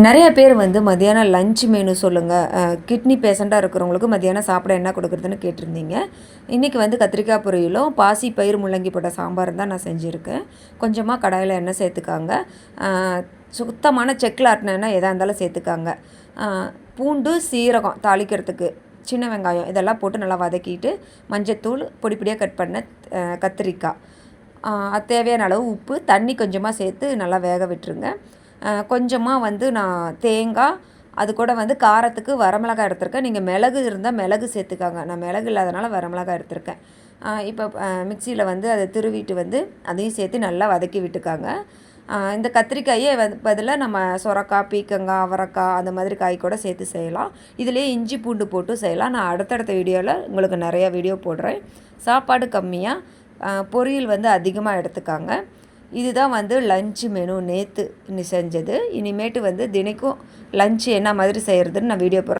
நிறைய பேர் வந்து மதியானம் லஞ்ச் மெனு சொல்லுங்கள் கிட்னி பேஷண்ட்டாக இருக்கிறவங்களுக்கு மதியானம் சாப்பிட என்ன கொடுக்குறதுன்னு கேட்டிருந்தீங்க. இன்றைக்கி வந்து கத்திரிக்காய் பொரியலும் பாசி பயிர் முள்ளங்கி போட்ட சாம்பார் தான் நான் செஞ்சுருக்கேன். கொஞ்சமாக கடாயில் எண்ணெய் சேர்த்துக்காங்க. சுத்தமான செக்கில் ஆட்டினா எதாக இருந்தாலும் சேர்த்துக்காங்க. பூண்டு சீரகம் தாளிக்கிறதுக்கு சின்ன வெங்காயம் இதெல்லாம் போட்டு நல்லா வதக்கிட்டு மஞ்சத்தூள் பொடி பொடியாக கட் பண்ண கத்திரிக்காய். தேவையான அளவு உப்பு தண்ணி கொஞ்சமாக சேர்த்து நல்லா வேக விட்டுருங்க. கொஞ்சமாக வந்து நான் தேங்காய் அது கூட வந்து காரத்துக்கு வரமிளகாய் எடுத்திருக்கேன். நீங்கள் மிளகு இருந்தால் மிளகு சேர்த்துக்காங்க. நான் மிளகு இல்லாதனால வரமிளகாய் எடுத்திருக்கேன். இப்போ மிக்சியில் வந்து அதை திருவிட்டு வந்து அதையும் சேர்த்து நல்லா வதக்கி விட்டுக்காங்க. இந்த கத்திரிக்காயே வந்து பதிலாக நம்ம சொரக்காய் பீக்கங்காய் அவரைக்காய் அந்த மாதிரி காய் கூட சேர்த்து செய்யலாம். இதிலே இஞ்சி பூண்டு போட்டு செய்யலாம். நான் அடுத்தடுத்த வீடியோவில் உங்களுக்கு நிறையா வீடியோ போடுறேன். சாப்பாடு கம்மியாக பொரியல் வந்து அதிகமாக எடுத்துக்காங்க. இதுதான் வந்து லஞ்சு மெனு நேற்று இன்னி செஞ்சது. இனிமேட்டு வந்து தினைக்கும் லஞ்சு என்ன மாதிரி செய்கிறதுன்னு நான் வீடியோ போடுறேன்.